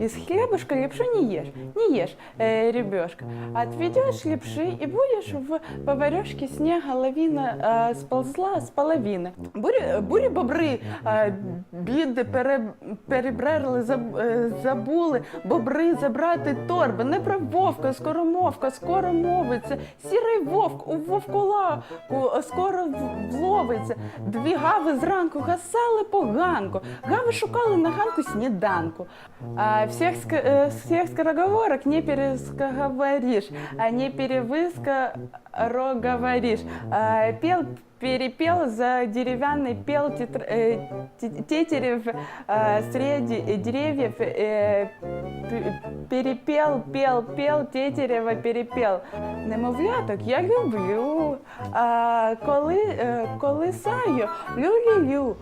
из хлебушка лепшу не ешь, не ешь, э, ребешка. Отведешь лепши и будешь в поварешке снега лавина э, сползла з половини. Бурі, бурі бобри е, біди пере, перебрерли, заб, е, забули бобри забрати торби. Не про вовка, скоромовка, скоро мовиться. Сірий вовк у вовкулаку скоро в- вловиться. Дві гави зранку гасали поганку. Гави шукали на ганку сніданку. А, всех, ска- э, скороговорок не перескоговоришь, а не перевыскороговоришь. А, пел перепел за деревянный пел тетр- э, те- тетерев э, среди деревьев э, перепел, пел, пел, тетерева перепел. Немовляток я люблю, а коли, е, колисаю, люблю.